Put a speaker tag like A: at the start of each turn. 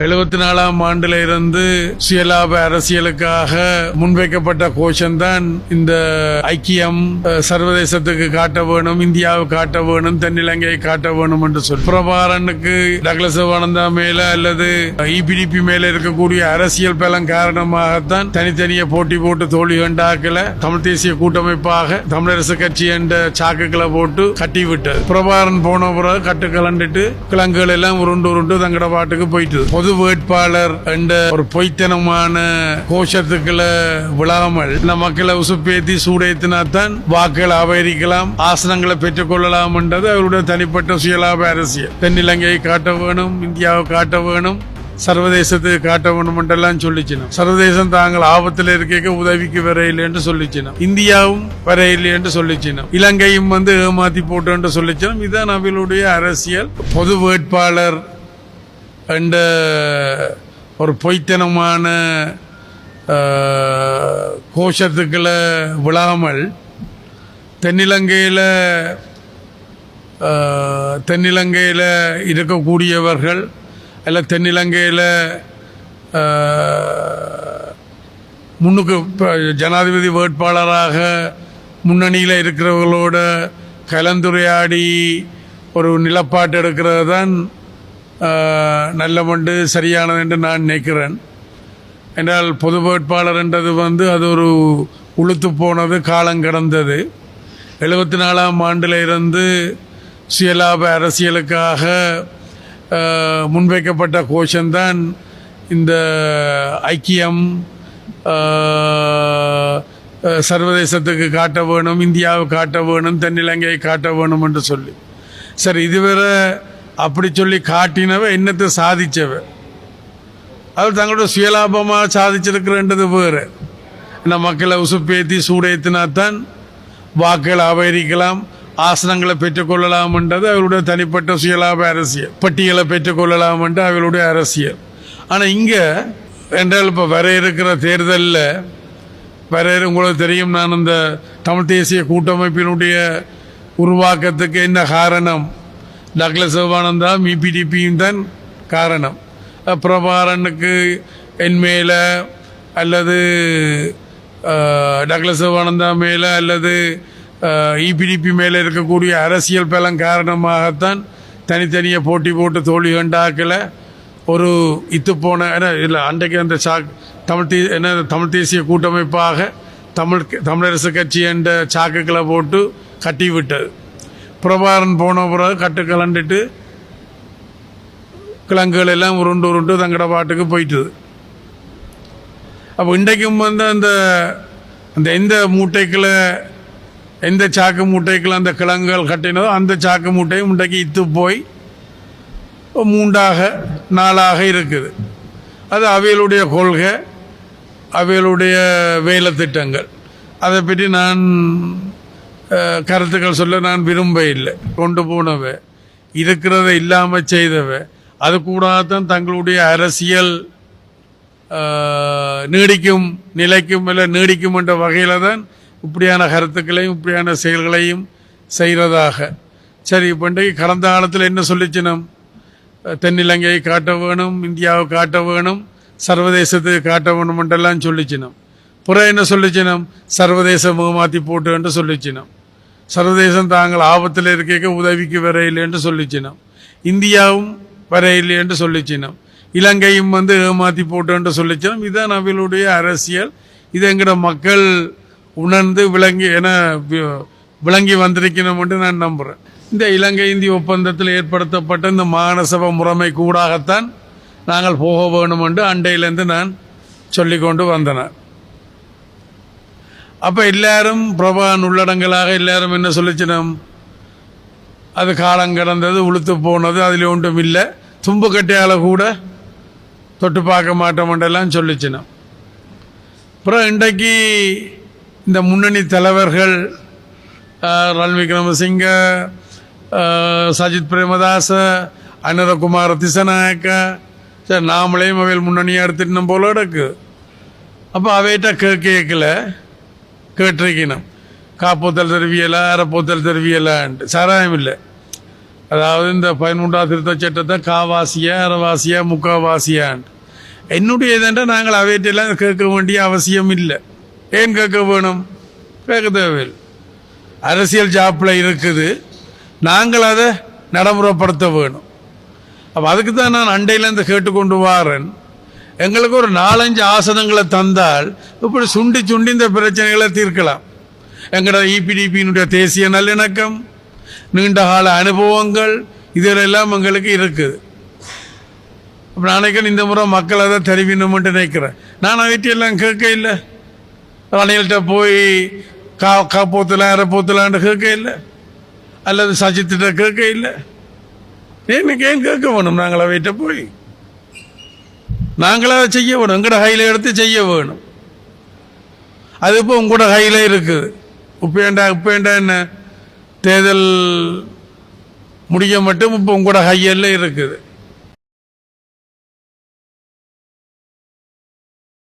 A: எழுபத்தி நாலாம் ஆண்டுல இருந்து சுயலாப அரசியலுக்காக முன்வைக்கப்பட்ட கோஷம்தான் இந்த ஐக்கியம் சர்வதேசத்துக்கு காட்ட வேணும் இந்தியாவை காட்ட வேணும் தென்னிலங்கையை காட்ட வேணும் என்று சொல்லி. பிரபாரனுக்கு டக்ளஸ் சிவானந்தா மேல அல்லது இபிடிபி மேல இருக்கக்கூடிய அரசியல் பலம் காரணமாகத்தான் தனித்தனிய போட்டி போட்டு தோல்வி கண்டாக்கல தமிழ் தேசிய கூட்டமைப்பாக தமிழரசு கட்சி என்ற சாக்குகளை போட்டு கட்டி விட்டது பிரபாரன் போன பிறகு கட்டு கலண்டுட்டு கிழங்குகள் எல்லாம் உருண்டு உருண்டு தங்கட பாட்டுக்கு போயிட்டு பொது வேட்பாளர் என்ற ஒரு பொய்த்தனமான கோஷத்துக்களை விழாமல் இந்த மக்களை உசுப்பேத்தி சூடேத்தினாத்தான் வாக்குகள் அபகரிக்கலாம் ஆசனங்களை பெற்றுக் கொள்ளலாம் என்றது அவருடைய தனிப்பட்ட சுயலாப அரசியல். தென்னிலங்கையை காட்ட வேணும் இந்தியாவை காட்ட வேணும் சர்வதேசத்துக்கு காட்ட வேணும் என்றெல்லாம் சொல்லிச்சினோம். சர்வதேசம் தாங்கள் ஆபத்தில் இருக்க உதவிக்கு வரையில்லை என்று சொல்லிச்சினோம். இந்தியாவும் வரையில்லை என்று சொல்லிச்சினோம். இலங்கையும் வந்து ஏமாத்தி போட்டு என்று சொல்லிச்சினோம். இதுதான் அவர்களுடைய அரசியல். பொது வேட்பாளர் என்ற ஒரு பொய்த்தனமான கோஷத்துக்களை விழாமல் தென்னிலங்கையில் தென்னிலங்கையில் இருக்கக்கூடியவர்கள் அல்ல தென்னிலங்கையில் முன்னுக்கு ஜனாதிபதி வேட்பாளராக முன்னணியில் இருக்கிறவர்களோட கலந்துரையாடி ஒரு நிலப்பாட்டு எடுக்கிறது தான் நல்ல மண்டு சரியானது என்று நான் நினைக்கிறேன். என்றால் பொது வேட்பாளர் என்றது வந்து அது ஒரு உளுத்து போனது காலம் கடந்தது. எழுபத்தி நாலாம் ஆண்டில் இருந்து சுயலாப அரசியலுக்காக முன்வைக்கப்பட்ட கோஷம்தான் இந்த ஐக்கியம் சர்வதேசத்துக்கு காட்ட வேணும் இந்தியாவை காட்ட வேணும் தென்னிலங்கையை காட்ட வேணும் என்று சொல்லி. சரி இதுவரை அப்படி சொல்லி காட்டினவ என்னத்தை சாதிச்சவ? அது தங்களோட சுயலாபமாக சாதிச்சிருக்கிறன்றது வேறு. இந்த மக்களை உசுப்பேத்தி சூடேத்தினாத்தான் வாக்குகளை அபகரிக்கலாம் ஆசனங்களை பெற்றுக்கொள்ளலாம் என்றது அவருடைய தனிப்பட்ட சுயலாப அரசியல். பட்டியலை பெற்றுக்கொள்ளலாம் என்று அவருடைய அரசியல். ஆனால் இங்கே என்றால் இப்போ வர இருக்கிற தேர்தலில் வர உங்களுக்கு தெரியும் நான் இந்த தமிழ் தேசிய கூட்டமைப்பினுடைய உருவாக்கத்துக்கு என்ன காரணம்? டாக்டர் சிவானந்தா மிபிடிபியும் தான் காரணம். பிரபாரனுக்கு என் மேலே அல்லது டாக்டர் சிவானந்தா மேல அல்லது இபிடிபி மேல இருக்கக்கூடிய அரசியல் பலம் காரணமாகத்தான் தனித்தனியாக போட்டி போட்டு தோல்வி கண்டாக்கலை ஒரு இத்து போன இல்லை அன்றைக்கு அந்த சா தமிழ் தே என்ன தமிழ் தேசிய கூட்டமைப்பாக தமிழ் தமிழரசு கட்சி என்ற சாக்குகளை போட்டு கட்டி விட்டது. பிரபாரன் போன பிறகு கட்டு கலண்டுட்டு கிழங்குகள் எல்லாம் உருண்டு உருண்டு தங்கட பாட்டுக்கு போயிட்டுது. அப்போ இன்றைக்கும் வந்து அந்த அந்த எந்த மூட்டைக்குள்ள எந்த சாக்கு மூட்டைக்குள்ள அந்த கிழங்குகள் கட்டினதோ அந்த சாக்கு மூட்டையும் இன்றைக்கு இத்து போய் மூண்டாக நாளாக இருக்குது. அது அவைகளுடைய கொள்கை அவைகளுடைய வேலை திட்டங்கள். அதை பற்றி நான் கருத்துக்கள் சொல்ல நான் விரும்ப இல்லை. கொண்டு போனவ இருக்கிறத இல்லாமல் செய்தவ அது கூடாதான் தங்களுடைய அரசியல் நீடிக்கும் நிலைக்கும் இல்லை நீடிக்கும் என்ற வகையில் தான் இப்படியான கருத்துக்களையும் இப்படியான செயல்களையும் செய்கிறதாக சரி இப்போ கடந்த காலத்தில் என்ன சொல்லிச்சினோம் தென்னிலங்கையை காட்ட வேணும் இந்தியாவை காட்ட வேணும் சர்வதேசத்துக்கு காட்ட வேணும் என்றெல்லாம் சொல்லிச்சினோம் புற என்ன சொல்லிச்சினோம் சர்வதேச முகமாத்தி போட்டு என்று சொல்லிச்சினோம் சர்வதேசம் தாங்கள் ஆபத்தில் இருக்க உதவிக்கு வரையில்லை என்று சொல்லிச்சினோம் இந்தியாவும் வரையில்லை என்று சொல்லிச்சினோம் இலங்கையும் வந்து ஏமாத்தி போட்டு என்று சொல்லிச்சினோம் இதுதான் அவளுடைய அரசியல். இது எங்கட மக்கள் உணர்ந்து விளங்கி என விளங்கி வந்திருக்கணும் என்று நான் நம்புகிறேன் இந்த இலங்கை இந்திய ஒப்பந்தத்தில் ஏற்படுத்தப்பட்ட இந்த மானசவ முறைமை கூடாகத்தான் நாங்கள் போக வேணும் என்று அண்டையிலேருந்து நான் சொல்லிக்கொண்டு வந்தனர். அப்போ எல்லாரும் பிரபான் உள்ளடங்களாக எல்லாரும் என்ன சொல்லிச்சினோம்? அது காலம் கடந்தது உளுத்து போனது அதில் ஒன்றும் இல்லை. தும்புக்கட்டையால் கூட தொட்டு பார்க்க மாட்டோம்ன்றெல்லாம் சொல்லிச்சினோம். அப்புறம் இன்றைக்கு இந்த முன்னணி தலைவர்கள் ரன் விக்ரமசிங்க சஜித் பிரேமதாச அனுரகுமார் திசநாயக்க சரி நாமளையும் அவையில் முன்னணியாக எடுத்துட்டு போல இருக்கு அப்போ அவைகிட்ட கேட்கல. கேட்டிருக்கணும். காப்போத்தல் தருவியலா அறப்பூத்தல் தெருவியலான்ட்டு. சாராயம் இல்லை அதாவது இந்த பதிமூன்றாம் திருத்த சட்டத்தை காவாசியா அறவாசியா முக்காவாசியான்ட்டு. என்னுடைய இதென்ற நாங்கள் அவையெல்லாம் கேட்க வேண்டிய அவசியம் இல்லை. ஏன் கேட்க வேணும்? கேட்க தேவையில்லை. அரசியல் ஜாப்பில் இருக்குது. நாங்கள் அதை நடைமுறைப்படுத்த வேணும். அப்போ அதுக்கு தான் நான் அண்டையிலேருந்து கேட்டுக்கொண்டு வாரேன். எங்களுக்கு ஒரு நாலஞ்சு ஆசனங்களை தந்தால் இப்படி சுண்டி சுண்டி இந்த பிரச்சனைகளை தீர்க்கலாம். எங்களோட இபிடிபியினுடைய தேசிய நல்லிணக்கம் நீண்ட கால அனுபவங்கள் இதிலெல்லாம் எங்களுக்கு இருக்குது. அப்போ நான் நினைக்கிறேன் இந்த முறை மக்கள் அதை தெரிவிக்கணும்னு நினைக்கிறேன். நான் அவற்றையெல்லாம் கேட்க இல்லை. அணைகள்கிட்ட போய் கா காப்போத்தலாம் அரைப்போத்தலான்னு கேட்க இல்லை. அல்லது சஜித்திட்ட கேட்க இல்லை. எனக்கு ஏன் கேட்க வேணும்? நாங்கள் அவைகிட்ட போய். நாங்களாக செய்ய வேணும். எங்கட கையில் எடுத்து செய்ய வேணும். அது இப்போ உங்களோட கையில் இருக்குது. உப்பேண்டா உப்பேண்டா என்ன? தேர்தல் முடிய மட்டும் இப்போ உங்களோட கையில் இருக்குது.